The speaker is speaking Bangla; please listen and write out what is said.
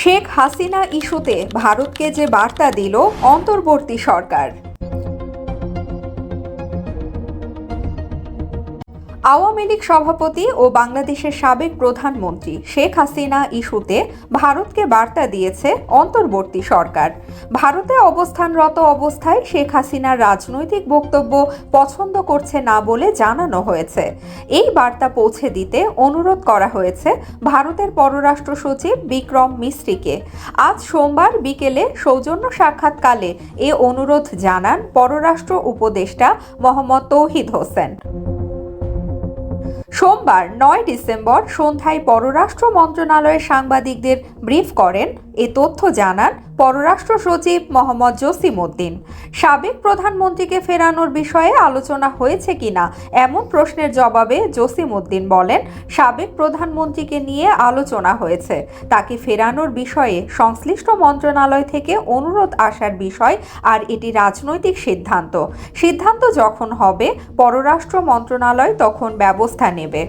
শেখ হাসিনা ইস্যুতে ভারতকে যে বার্তা দিল অন্তর্বর্তী সরকার। আওয়ামী লীগ সভাপতি ও বাংলাদেশের সাবেক প্রধানমন্ত্রী শেখ হাসিনা ইস্যুতে ভারতকে বার্তা দিয়েছে অন্তর্বর্তী সরকার। ভারতে অবস্থানরত অবস্থায় শেখ হাসিনার রাজনৈতিক বক্তব্য পছন্দ করছে না বলে জানানো হয়েছে। এই বার্তা পৌঁছে দিতে অনুরোধ করা হয়েছে ভারতের পররাষ্ট্র সচিব বিক্রম মিস্ত্রিকে। আজ সোমবার বিকেলে সৌজন্য সাক্ষাৎকালে এ অনুরোধ জানান পররাষ্ট্র উপদেষ্টা মোহাম্মদ তৌহিদ হোসেন। সোমবার নয় ডিসেম্বর সন্ধ্যায় পররাষ্ট্র মন্ত্রণালয়ের সাংবাদিকদের ব্রিফ করেন এ তথ্য জানান পররাষ্ট্র সচিব মোহাম্মদ জসিম উদ্দিন। সাবেক প্রধানমন্ত্রীকে ফেরানোর বিষয়ে আলোচনা হয়েছে কিনা এমন প্রশ্নের জবাবে জসিম উদ্দিন বলেন, সাবেক প্রধানমন্ত্রীকে নিয়ে আলোচনা হয়েছে। তাকে ফেরানোর বিষয়ে সংশ্লিষ্ট মন্ত্রণালয় থেকে অনুরোধ আসার বিষয় আর এটি রাজনৈতিক সিদ্ধান্ত। সিদ্ধান্ত যখন হবে, পররাষ্ট্র মন্ত্রণালয় তখন ব্যবস্থা নেবে।